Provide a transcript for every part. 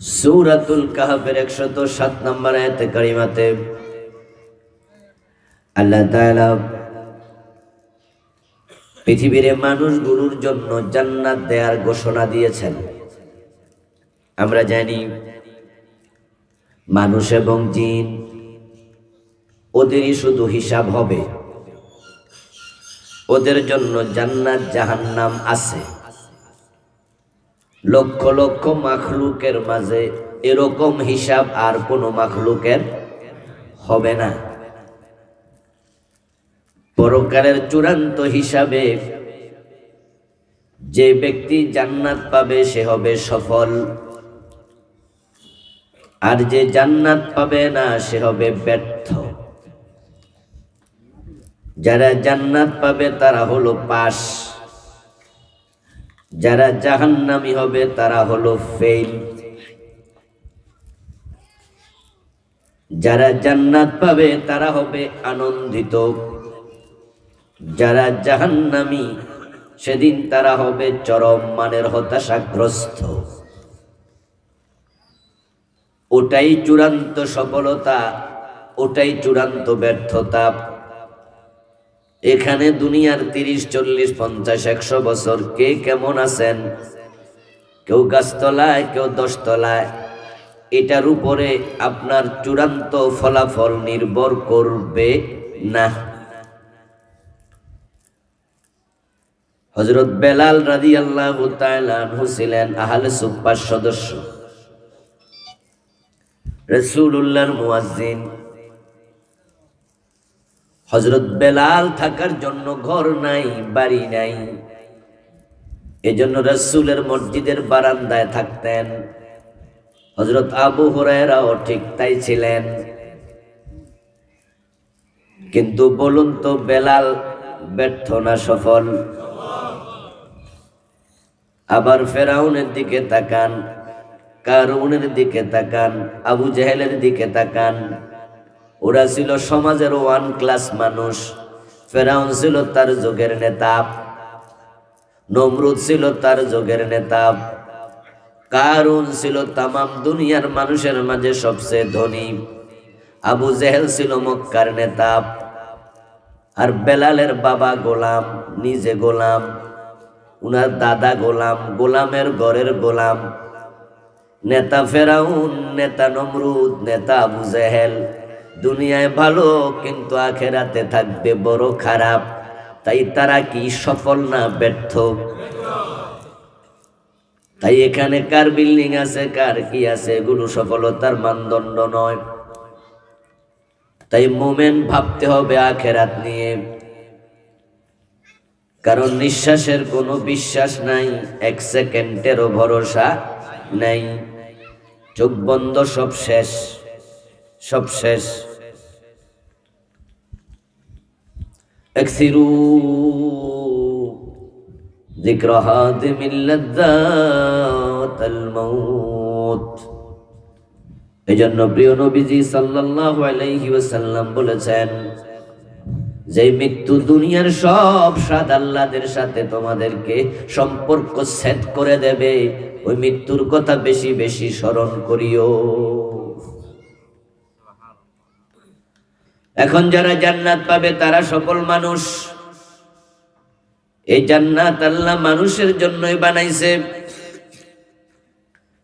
সূরাতুল কাহাফের একশত সাত নম্বর আয়াতে কারিমাতে আল্লাহ তাআলা পৃথিবীর মানুষগুলোর জন্য জান্নাত দেয়ার ঘোষণা দিয়েছেন। আমরা জানি মানুষ এবং জিন ওদেরই শুধু হিসাব হবে। ওদের জন্য জান্নাত জাহান্নাম আছে। লক্ষ লক্ষ মাখলুকের মাঝে এরকম হিসাব আর কোনো মাখলুকের হবে না। পরকালের চূড়ান্ত হিসাবে যে ব্যক্তি জান্নাত পাবে, সে হবে সফল। আর যে জান্নাত পাবে না, সে হবে ব্যর্থ। যারা জান্নাত পাবে, তারা হলো পাশ। যারা জাহান্নামি হবে, তারা হলো ফেল যারা জান্নাত পাবে, তারা হবে আনন্দিত। যারা জাহান্নামি, সেদিন তারা হবে চরম মানের হতাশাগ্রস্ত। ওটাই চূড়ান্ত সফলতা, ওটাই চূড়ান্ত ব্যর্থতা। এখানে দুনিয়ার তিরিশ, চল্লিশ, পঞ্চাশ, একশো বছর কে কেমন আছেন? কেউ গাছতলায়, কেউ দশতলায়। এটার উপরে আপনার চূড়ান্ত ফলাফল নির্ভর করবে না। হজরত বেলাল রাজি আল্লাহ ছিলেন আহলে সুপ্পার সদস্য। রসুল্লাহর মুয়াজ্জিন। হজরত বেলাল থাকার জন্য ঘর নাই, বাড়ি নাই। এজন্য রসুলের মসজিদের বারান্দায় থাকতেন। হজরত আবু হরাইরাও ঠিক তাই ছিলেন। কিন্তু বলুন তো, বেলাল ব্যর্থ না সফল? আবার ফেরাউনের দিকে তাকান, কারুনের দিকে তাকান, আবু জাহেলের দিকে তাকান। ওরা ছিল সমাজের ওয়ান ক্লাস মানুষ। ফেরাউন ছিল তার যুগের নেতা। নমরুদ ছিল তার যুগের নেতা। কারুন ছিল তামাম দুনিয়ার মানুষের মাঝে সবচেয়ে ধনী। আবু জেহেল ছিল মক্কার নেতা। আর বেলালের বাবা গোলাম, নিজে গোলাম। উনার দাদা গোলাম, গোলামের ঘরের গোলাম। নেতা ফেরাউন, নেতা নমরুদ, নেতা আবু জেহেল। দুনিয়ায় ভালো, কিন্তু আখেরাতে থাকবে বড় খারাপ। তাই তারা কি সফল না ব্যর্থ? তাই এখানে কার বিল্ডিং আছে, কার কি আছে, এগুলো সফলতার মানদণ্ড নয়। তাই মোমেন ভাবতে হবে আখেরাত নিয়ে। কারণ নিঃশ্বাসের কোনো বিশ্বাস নাই, এক সেকেন্ডেরও ভরসা নাই। চোখ বন্ধ, সব শেষ সব শেষ। اكثروا ذكر هادم اللذات الموت এজন্য প্রিয় নবীজি সাল্লাল্লাহু আলাইহি ওয়াসাল্লাম বলেছেন যে মৃত্যু দুনিয়ার সব স্বাদ আল্লাহদের সাথে তোমাদেরকে সম্পর্ক সেট করে দেবে ওই মৃত্যুর কথা বেশি বেশি স্মরণ করিও এখন যারা জান্নাত পাবে, তারা সকল মানুষ। এই জান্নাত আল্লাহ মানুষের জন্যই বানাইছে।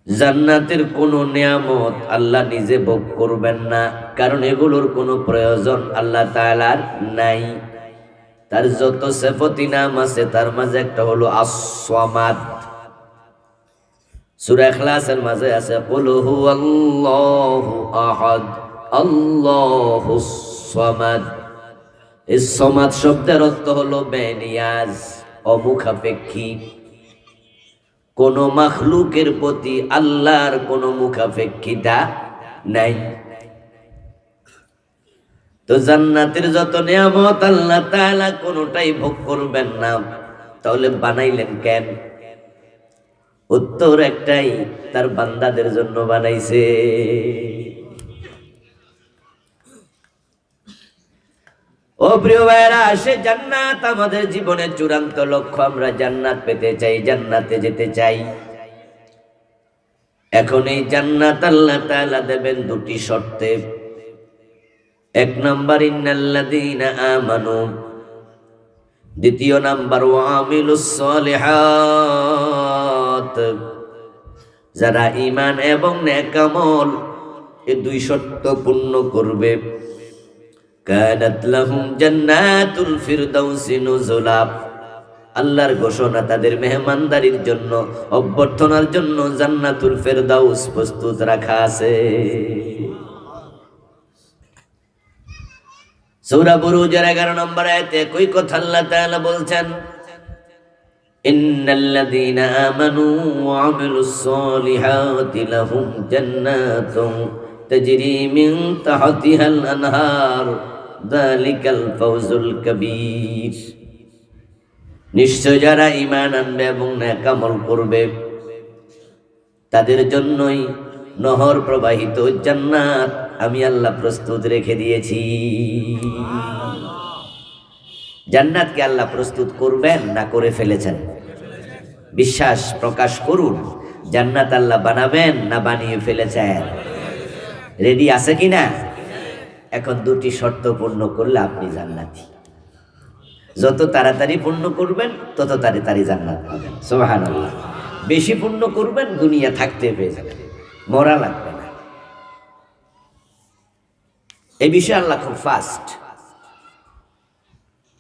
জান্নাতের কোনো নিয়ামত আল্লাহ নিজে ভোগ করবেন না, কারণ এগুলোর কোনো প্রয়োজন আল্লাহ তালার নাই। তার যত সেফতি নাম আছে, তার মাঝে একটা হলো আসমাদ সূরা মাঝে আছে, কুল হুয়াল্লাহু আহাদ সমাদ। এই সমাদ শব্দের অর্থ হলো বেনিয়াজ, অমুখাপেক্ষী। কোন মাখলুকের প্রতি আল্লাহর কোন মুখাপেক্ষিতা নাই। তো জান্নাতের যত নিয়ামত আল্লাহ তাআলা কোনটাই ভোগ করবেন না। তাহলে বানাইলেন কেন? উত্তর একটাই, তার বান্দাদের জন্য বানাইছে। ও প্রিয় ভাইরা সে জান্নাত আমাদের জীবনের চূড়ান্ত লক্ষ্য। আমরা জান্নাত পেতে চাই, জান্নাতে যেতে চাই। এখন এই জান্নাত আল্লাহ তাআলা দেবেন দুটি শর্তে। এক নাম্বার, ইন্নাল্লাযীনা আমানু। দ্বিতীয় নাম্বার ওয়ামিলুস সালিহাত। যারা ঈমান এবং নেকামল এই দুই শর্ত পূর্ণ করবে। কানাত লাহুম জান্নাতুল ফিরদাউসি নুজুলা। আল্লাহর ঘোষণা তাদের মেহমানদারির জন্য, অভ্যর্থনার জন্য জান্নাতুল ফেরদাউস প্রস্তুত রাখা আছে। সূরা বুরুজের 11 নম্বর আয়াতে একই কথা আল্লাহ তাআলা বলছেন, ইন্নাল্লাযীনা আমানু ওয়া আমিলুস সালিহাতি লাহুম জান্নাতুন তাজরি মিন তাহতিহাল আনহার। কাবীর। নিশ্চয় যারা ইমান আনবে এবং নেকামল করবে, তাদের জন্যই নহর প্রবাহিত জান্নাত আমি আল্লাহ প্রস্তুত রেখে দিয়েছি। জান্নাতকে আল্লাহ প্রস্তুত করবেন, না করে ফেলেছেন। বিশ্বাস প্রকাশ করুন, জান্নাত আল্লাহ বানাবেন, না বানিয়ে ফেলেছেন। রেডি আছে কি না এখন দুটি শর্ত পূর্ণ করলে আপনি জান্নাতি। যত তাড়াতাড়ি পূর্ণ করবেন, তত তাড়াতাড়ি জান্নাত পাবেন। সুবহানাল্লাহ। বেশি পূর্ণ করবেন, দুনিয়া থাকতে পেয়ে যাবেন মরা লাগবে না। এই বিষয়ে আল্লাহ খুব ফাস্ট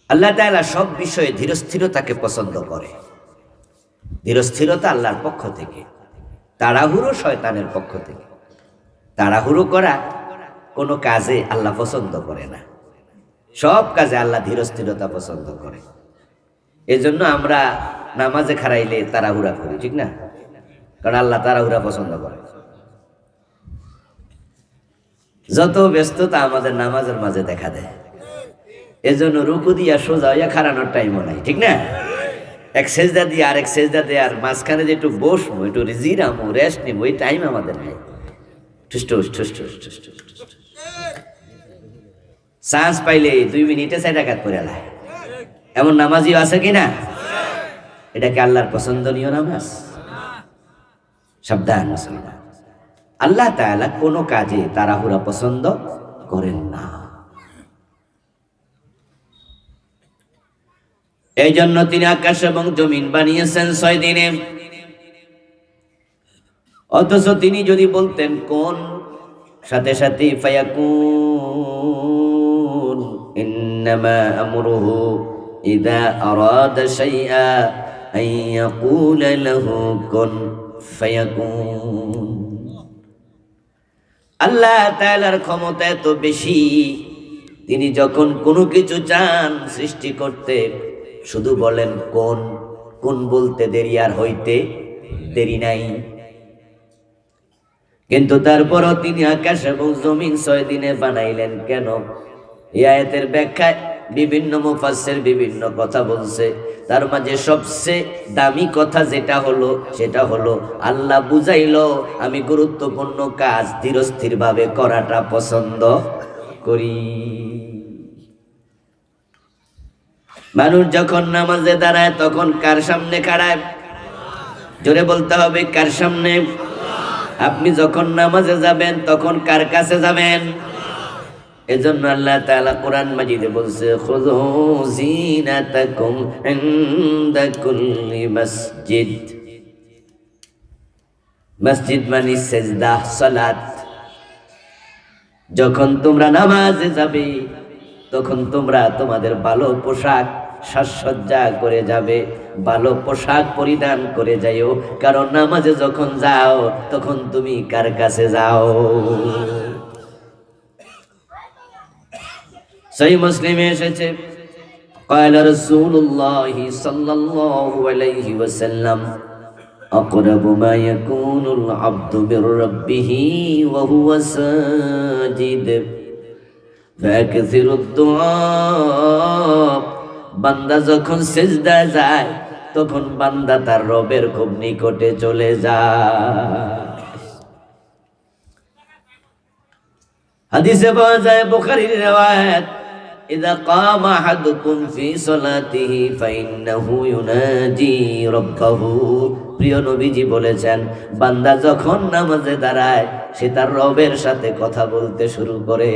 আল্লাহ তাআলা সব বিষয়ে ধীরস্থিরতাকে পছন্দ করে। ধীরস্থিরতা আল্লাহর পক্ষ থেকে। তাড়াহুড়ো শয়তানের পক্ষ থেকে। তাড়াহুড়ো করা কোনো কাজে আল্লাহ পছন্দ করে না। সব কাজে আল্লাহ ধীরস্থিরতা পছন্দ করে। এজন্য আমরা নামাজে খারাইলে তারাহুরা করি, ঠিক না? কারণ আল্লাহ তারাহুরা পছন্দ করে। যত ব্যস্ততা আমাদের নামাজের মাঝে দেখা দেয়, এজন্য রুকু দিয়া সোজা হইয়া খারানোর টাইমও নাই, ঠিক না? এক সেজদা দিয়ে আর এক সেজদা দিয়ে, আর মাঝখানে যে একটু বসবো, একটু জিরামো রেস্ট নিবো, এই টাইম আমাদের নাই। ঠুস ঠুস ঠুস ঠুস ঠুস ঠুস ঠুস। চান্স পাইলে দুই মিনিটে সাইড আঘাত করে আলায়। এমন নামাজিও আছে কি না এটা কি আল্লাহর পছন্দনীয় নামাজ? সাবধান, মুসলমান। আল্লাহ তাআলা কোনো কাজে তাড়াহুড়া পছন্দ করেন না। এই জন্য তিনি আকাশ এবং জমিন বানিয়েছেন ছয় দিনে। অথচ তিনি যদি বলতেন, কোন সাথে সাথে ফায়াকুন, ইন্নামা আমরুহু ইদা আরাদা শাইআ আন ইয়াকুলা লাহু কুন ফায়াকুন। আল্লাহ তাআলার ক্ষমতা এত বেশি, তিনি যখন কোনো কিছু চান সৃষ্টি করতে, শুধু বলেন কোন কোন বলতে দেরি আর হইতে দেরি নাই। কিন্তু তারপরও তিনি আকাশ এবং জমিন ছয় দিনে বানাইলেন কেন? এই আয়াতের ব্যাখ্যায় বিভিন্ন মুফাসসির বিভিন্ন কথা বলছে। তার মাঝে সবচেয়ে দামি কথা যেটা হলো, সেটা হলো, আল্লাহ বুঝাইল, আমি গুরুত্বপূর্ণ কাজ ধীরস্থির ভাবে করাটা পছন্দ করি। মানুষ যখন নামাজে দাঁড়ায়, তখন কার সামনে খাড়ায়? জোরে বলতে হবে, কার সামনে? আপনি যখন নামাজে যাবেন, তখন কার কাছে যাবেন? এজন্য আল্লাহ তাআলা কোরআন মাজিদে বলছে, খুযু জিনাতাকুম ইনদা কুল্লি মসজিদ। মসজিদ মানে সেজদা, সালাত। যখন তোমরা নামাজে যাবে, তখন তোমরা তোমাদের ভালো পোশাক সাজসজ্জা করে যাবে ভালো পোশাক পরিধান করে যাইও কারণ নামাজে যখন যাও তখন তুমি কার কাছে যাও সেই মুসলিমে এসেছে قال رسول الله صلى الله عليه وسلم أقرب ما يكون العبد من ربه وهو ساجد فأكثر الدعاء বান্দা যখন সেজদা যায় তখন বান্দা তার রবের খুব নিকটে চলে যায় হাদিসে পাওয়া যায় বুখারীর রিওয়ায়াত إذا قام أحدكم في صلاته فإنه يناجي ربه প্রিয় নবীজি বলেছেন বান্দা যখন নামাজে দাঁড়ায় সে তার রবের সাথে কথা বলতে শুরু করে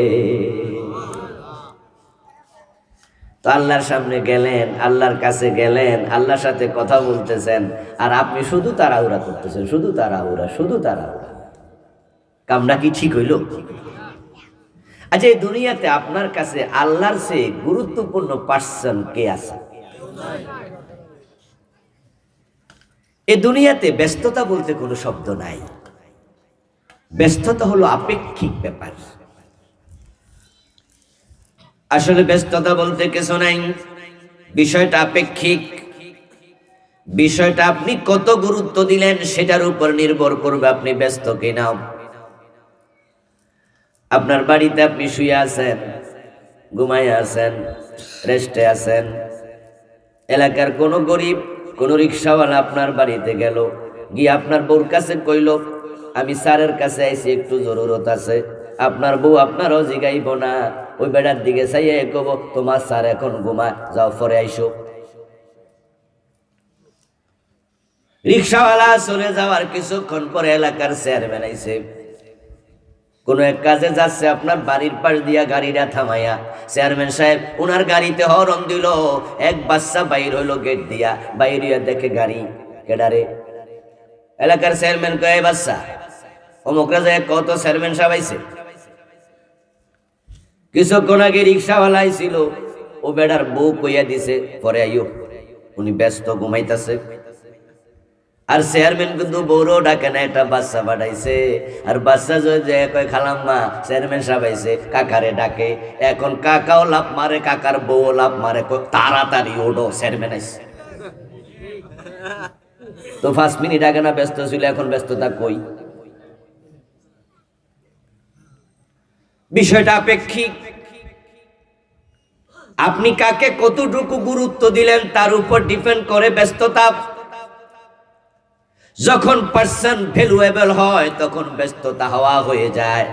তো আল্লাহর সামনে গেলেন, আল্লাহর কাছে গেলেন, আল্লাহর সাথে কথা বলতেছেন, আর আপনি শুধু তাড়াহুড়া করতেছেন, শুধু তাড়াহুড়া শুধু তাড়াহুড়া। কামটা কি ঠিক হইল? আচ্ছা এই দুনিয়াতে আপনার কাছে আল্লাহর সে গুরুত্বপূর্ণ পার্সন কে আছে? এ দুনিয়াতে ব্যস্ততা বলতে কোনো শব্দ নাই। ব্যস্ততা হলো আপেক্ষিক ব্যাপার। আসলে ব্যস্ততা বলতে কিছু নাই। বিষয়টা আপেক্ষিক। বিষয়টা আপনি কত গুরুত্ব দিলেন সেটার উপর নির্ভর করবে আপনি ব্যস্ত কিনা। আপনার বাড়িতে আপনি শুয়ে আছেন ঘুমায় আছেন, রেস্টে আছেন। এলাকার কোনো গরিব, কোনো রিক্সাওয়ালা আপনার বাড়িতে গেল, গিয়ে আপনার বউর কাছে কইল, আমি স্যারের কাছে আইছি, একটু জরুরত আছে। আপনার বউ আপনারও জিগাইব না। ওই বেড়ার দিকে চাইয়ে কব, তোমার স্যার এখন ঘুমা যাও পরে আইসো। রিক্সাওয়ালা চলে যাওয়ার কিছুক্ষণ পরে এলাকার চেয়ারম্যান আইছে। কোন এক কাজে যাচ্ছে আপনার বাড়ির পাশ দিয়া গাড়িটা থামাইয়া। চেয়ারম্যান সাহেব ওনার গাড়িতে হরন দিল, এক বাচ্চা বাইর হইল গেট দিয়া, বাইর দেখে গাড়ি, কেডারে? এলাকার চেয়ারম্যান কয়ে বাচ্চা। অমুকরা যায় কত চেয়ারম্যান সাহেব আইছে? কিছুক্ষণ আগে রিক্সাওয়ালা আইছিল ও বেড়ার বউ কইয়া দিছে, পরে আইও উনি ব্যস্ত ঘুমাইতাছে। আর চেয়ারম্যান কিন্তু বউরও ডাকে না একটা বাচ্চা পাঠাইছে। আর বাচ্চা যদি যে কয় খালাম মা চেয়ারম্যান সাহেব আইছে, কাকারে ডাকে। এখন কাকাও লাভ মারে, কাকার বউ লাভ মারে তাড়াতাড়ি ওডো চেয়ারম্যান আইছে। তো পাঁচ মিনিট আগে না ব্যস্ত ছিল, এখন ব্যস্ততা কই? বিষয়টা আপেক্ষিক। আপনি কাকে কতটুকু গুরুত্ব দিলেন তার উপর ডিপেন্ড করে ব্যস্ততা। যখন পার্সন ভ্যালুয়েবল হয়, তখন ব্যস্ততা হওয়া হয়ে যায়।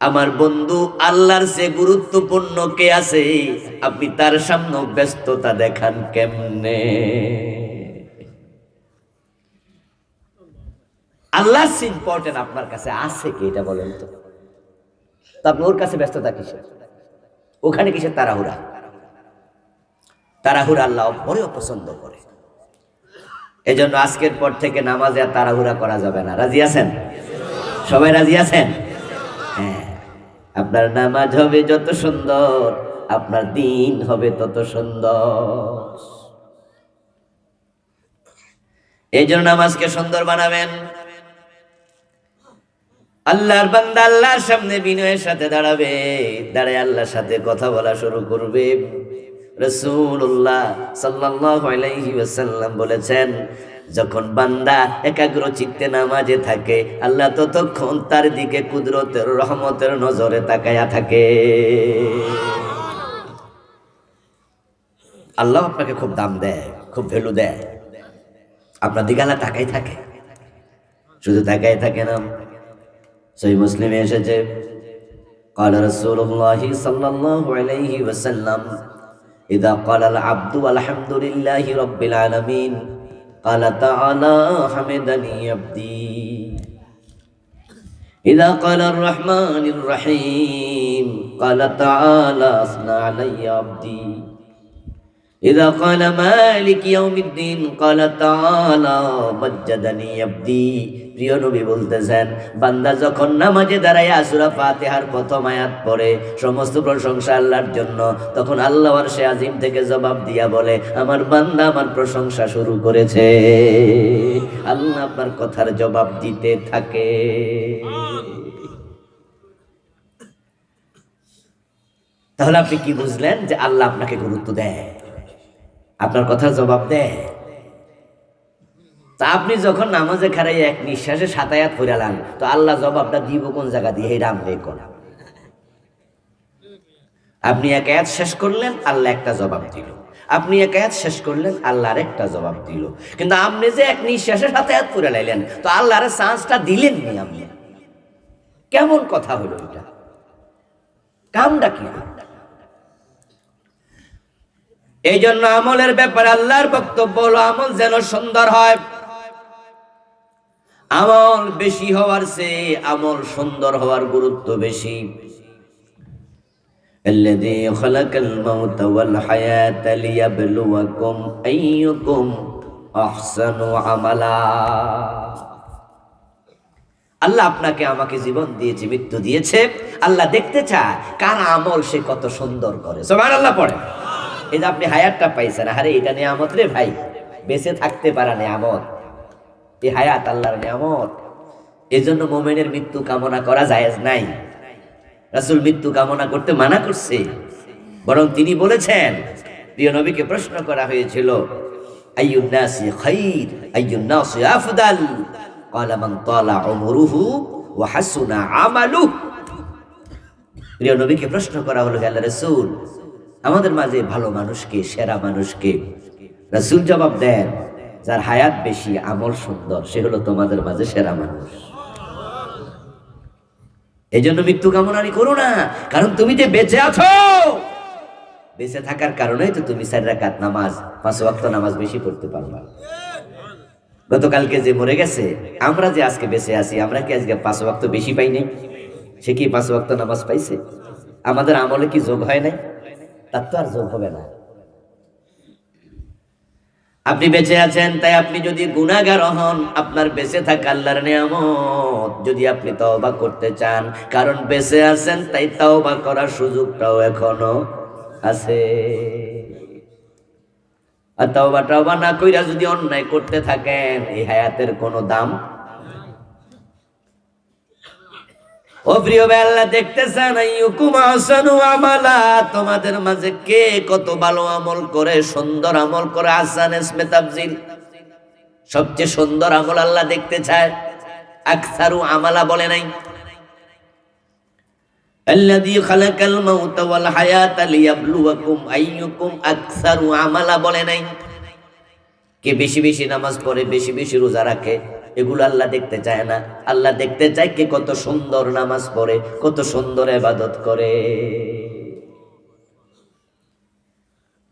আমার বন্ধু, আল্লাহর সে গুরুত্বপূর্ণ কে আছে? আপনি তার সামনে ব্যস্ততা দেখান কেমনে? আল্লাহ ইম্পর্টেন্ট আপনার কাছে আছে কি এটা বলেন তো? তা আপনি ওর কাছে ব্যস্ততা কিসের? ওখানে কিসের তাড়াহুড়া? তাড়াহুড়া আল্লাহ বড় অপছন্দ করে। এজন্য আজকের পর থেকে নামাজে আর তাড়াহুড়া করা যাবে না। রাজি আছেন? সবাই রাজি আছেন? হ্যাঁ। আপনার নামাজ হবে যত সুন্দর, আপনার দিন হবে তত সুন্দর। এই জন্য নামাজকে সুন্দর বানাবেন। আল্লাহর বান্দা আল্লাহর সামনে বিনয়ের সাথে দাঁড়াবে, দাঁড়ায় আল্লাহর সাথে কথা বলা শুরু করবে। রসুল্লাহ আলাইহি বলেছেন, যখন বান্দা একাগ্র চিত্তে নামাজে থাকে, আল্লাহ ততক্ষণ তার দিকে কুদরতের, রহমতের নজরে তাকায়া থাকে। আল্লাহ আপনাকে খুব দাম দেয়, খুব ভ্যালু দেয়। আপনার দিকে আল্লাহ তাকাই থাকে। শুধু তাকাই থাকে না সেই মুসলিমে এসেছে قال رسول الله صلى الله عليه وسلم إذا قال العبد والحمد لله رب العالمين قال تعالى حمدني عبدي إذا قال الرحمن الرحيم قال تعالى أثنى علي عبدي إذا قال مالك يوم الدين قال تعالى مجدني عبدي প্রিয় নবী বলতেছেন, বান্দা যখন নামাজে দাঁড়ায় আসুরা ফাতিহার প্রথম আয়াত সমস্ত প্রশংসা আল্লাহর জন্য, তখন আল্লাহ সে আজিম থেকে জবাব দিয়া বলে, আমার বান্দা আমার প্রশংসা শুরু করেছে। আল্লাহ আপনার কথার জবাব দিতে থাকে। তাহলে আপনি কি বুঝলেন যে আল্লাহ আপনাকে গুরুত্ব দেয়? আপনার কথার জবাব দেয়? তা আপনি যখন নামাজে খারাই এক নিঃশ্বাসে সাতায়াত ফিরালান তো আল্লাহ জবাবটা দিব কোন জায়গা দিয়ে? এই রাম রে কোন আপনি এক আয়াত শেষ করলেন, আল্লাহ একটা জবাব দিল। আপনি এক আয়াত শেষ করলেন আল্লাহর একটা জবাব দিল। কিন্তু আপনি যে এক নিঃশ্বাসে সাতায়াত করে লাইলেন তো আল্লাহর চান্সটা দিলেন নি আপনি। কেমন কথা হলো এটা? কামটা কি? এই জন্য আমলের ব্যাপারে আল্লাহর বক্তব্য হলো, আমল যেন সুন্দর হয় আমল বেশি হওয়ার চেয়ে আমল সুন্দর হওয়ার গুরুত্ব বেশি الذي خلق الموت والحياة ليبلوكم أيكم أحسن عملا আল্লাহ আপনাকে আমাকে জীবন দিয়েছে মৃত্যু দিয়েছে আল্লাহ দেখতে চায় কার আমল সে কত সুন্দর করে সবার আল্লাহ পড়ে এই যে আপনি হায়াতটা পাইছেন আরে এটা নিয়ামত রে ভাই বেঁচে থাকতে পারা নিয়ামত এ হায়াত, আল্লাহর নিয়ামত। এজন্য মোমেনের মৃত্যু কামনা করা জায়েজ নাই। রাসুল মৃত্যু কামনা করতে মানা করছে। বরং তিনি বলেছেন, প্রিয় নবীকে প্রশ্ন করা হয়েছিল প্রশ্ন করা হলো আল্লাহ রাসূল, আমাদের মাঝে ভালো মানুষকে, সেরা মানুষকে? রাসূল জবাব দেন যার হায়াত বেশি, আমল সুন্দর, সে হলো তোমাদের মাঝে সেরা মানুষ। এই জন্য মৃত্যু কামনানি করো না, কারণ তুমি যে বেঁচে আছো, বেঁচে থাকার কারণেই তো তুমি চার রাকাত নামাজ, পাঁচ ওয়াক্ত নামাজ বেশি পড়তে পারবা। গতকালকে যে মরে গেছে, আমরা যে আজকে বেঁচে আছি, আমরা কি আজকে পাঁচ ওয়াক্ত বেশি পাই নাই? সে কি পাঁচ ওয়াক্ত নামাজ পাইছে? আমাদের আমলে কি যোগ হয় নাই? তার তো আর যোগ হবে না। আপনি বেঁচে আছেন, তাই আপনি যদি গুণাগার হন, আপনার বেঁচে থাকা আল্লাহর নিয়ামত। যদি আপনি তওবা করতে চান, কারণ বেঁচে আছেন, তাই তওবা করার সুযোগটাও এখনও আছে। আর তওবা টওবা না কইরা যদি অন্যায় করতে থাকেন, এই হায়াতের কোনো দাম দেখতে চান আমালা? তোমাদের মাঝে কে কত ভালো আমল করে, সুন্দর আমল করে? আসান সবচেয়ে সুন্দর আমল আল্লাহ দেখতে চায়। আকসারু আমালা বলে নাই। আমালা বলে নাই। কে বেশি বেশি নামাজ পড়ে, বেশি বেশি রোজা রাখে? এগুলো আল্লাহ দেখতে চায় না। আল্লাহ দেখতে চায় কে কত সুন্দর নামাজ পড়ে কত সুন্দর এবাদত করে।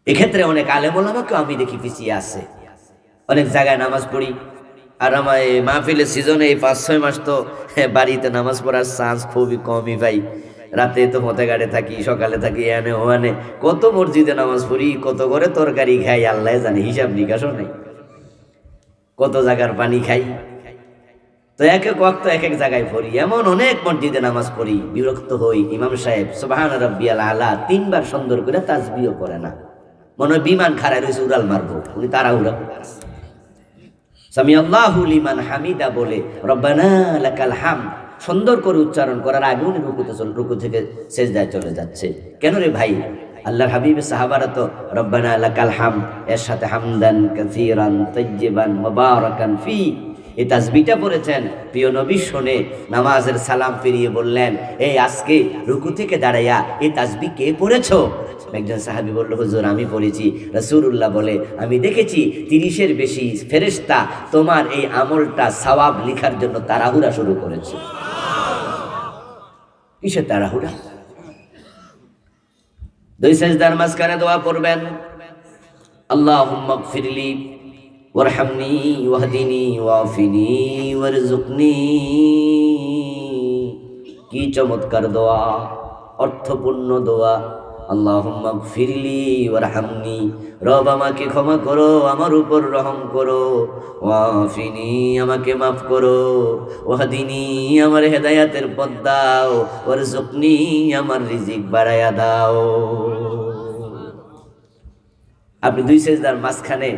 এক্ষেত্রে অনেক আলেমোলামাকেও আমি দেখি পিছিয়ে আছে। অনেক জায়গায় নামাজ পড়ি। আর আমার এই মাহফিলের সিজনে এই পাঁচ ছয় মাস তো হ্যাঁ, বাড়িতে নামাজ পড়ার চান্স খুবই কমই ভাই। রাতে তো মতে গাড়ে থাকি সকালে থাকি এনে ওয়ানে। কত মসজিদে নামাজ পড়ি কত করে তরকারি খাই আল্লাহ জানে হিসাব নিকাশও নেই। কত জায়গার পানি খাই। তো এক এক ওয়াক্ত এক এক জায়গায় পড়ি এমন অনেক মসজিদে নামাজ পড়ি, বিরক্ত হই। ইমাম সাহেব সুবাহান রব্বিয়াল আলা, তিনবার সুন্দর করে তাজবিও করে না। মনে হয় বিমান খারায় রয়েছে উড়াল মারবো। উনি তারা উড়া সামি আল্লাহু লিমান হামিদা বলে, রব্বানা লাকাল হাম। সুন্দর করে উচ্চারণ করার আগে উনি রুকুতে রুকু থেকে সেজদায় চলে যাচ্ছে। কেন রে ভাই? আল্লাহর হাবিব, সাহাবারা তো, রব্বানা লাকাল হাম। এর সাথে হামদান কাসীরান, তাইয়্যিবান, মুবারাকান ফি। এই তাসবিটা পড়েছেন প্রিয় নবী শোনে নামাজের সালাম ফিরিয়ে বললেন, এই আজকে রুকু থেকে দাঁড়াইয়া এই তাসবি কে পড়েছো? একজন সাহাবি বলল, হুজুর, আমি পড়েছি। রসুরুল্লাহ বলে, আমি দেখেছি তিরিশের বেশি ফেরেশতা তোমার এই আমলটা সওয়াব লিখার জন্য তাড়াহুড়া শুরু করেছে। কিসের তাড়াহুড়া? দুই সেজদার মাঝখানে দোয়া পড়বেন আল্লাহুম্মা গফিরলি ওয়ারহামনি ওয়াহদিনি ওয়াফিনি ওয়ারজুকনি কি চমৎকার দোয়া, অর্থপূর্ণ দোয়া। আল্লাহুম্মা গফিরলি ওয়ারহামনি। রব আমাকে ক্ষমা করো, আমার উপর রহম করো। ওয়াফিনি, আমাকে মাফ করো। ওয়াহদিনি, আমার হেদায়াতের পথ দাও ওয়ারজুকনি আমার রিজিক বাড়ায়া দাও। আপনি দুই সেজদার মাঝখানে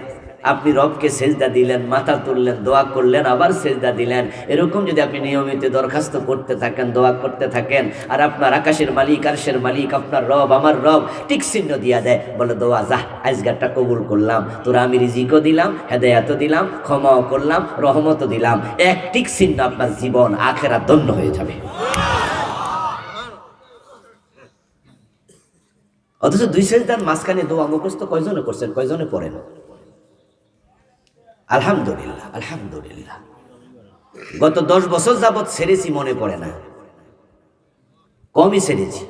আপনি রবকে সেজদা দিলেন, মাথা তুললেন, দোয়া করলেন, আবার সেজদা দিলেন। এরকম যদি আপনি নিয়মিত দরখাস্ত করতে থাকেন, দোয়া করতে থাকেন, আর আপনার আকাশের মালিক, আরশের মালিক, আপনার রব, আমার রব টিক চিহ্ন দিয়া দেয়, বলে, দোয়া যা আজগারটা কবুল করলাম। তোরা আমি রিজিকও দিলাম, হেদায়াতও দিলাম, ক্ষমাও করলাম, রহমতও দিলাম। এক টিক চিহ্ন আপনার জীবন আখেরা দন্য হয়ে যাবে। অথচ দুই সেজদার মাঝখানে দোয়া মুখস্থ কয়জনে করছেন, কয়জনে পড়েন? আলহামদুলিল্লাহ আলহামদুলিল্লাহ গত দশ বছর যাবৎ ছেড়েছি মনে পড়ে না কমই ছেড়েছি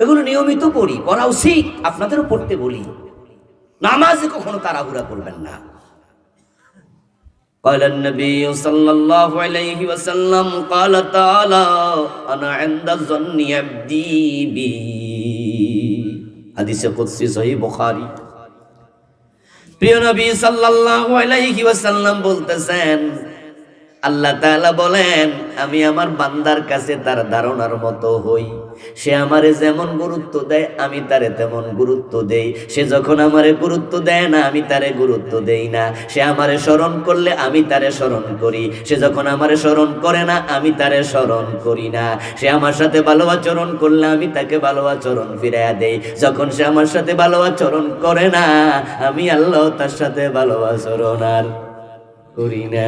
এগুলো নিয়মিত পড়ি পড়া উচিত আপনাদেরও পড়তে বলি নামাজে কখনো তাড়াহুড়া করবেন না قال النبي صلى الله عليه وسلم قال تعالى أنا عند ظن عبدي بي হাদিসে কুদসি সহি বুখারী প্রিয় নবী সাল্লাল্লাহু আলাইহি ওয়াসাল্লাম বলতেছেন, আল্লাহ তাআলা বলেন, আমি আমার বান্দার কাছে তার ধারণার মতো হই। সে আমারে যেমন গুরুত্ব দেয়, আমি তারে তেমন গুরুত্ব দেই। সে যখন আমারে গুরুত্ব দেয় না, আমি তারে গুরুত্ব দেই না। সে আমারে স্মরণ করলে, আমি তারে স্মরণ করি। সে যখন আমারে স্মরণ করে না, আমি তারে স্মরণ করি না। সে আমার সাথে ভালো আচরণ করলে, আমি তাকে ভালো আচরণ ফিরাইয়া দেই। যখন সে আমার সাথে ভালো আচরণ করে না, আমি আল্লাহ তার সাথে ভালো আচরণ আর করি না।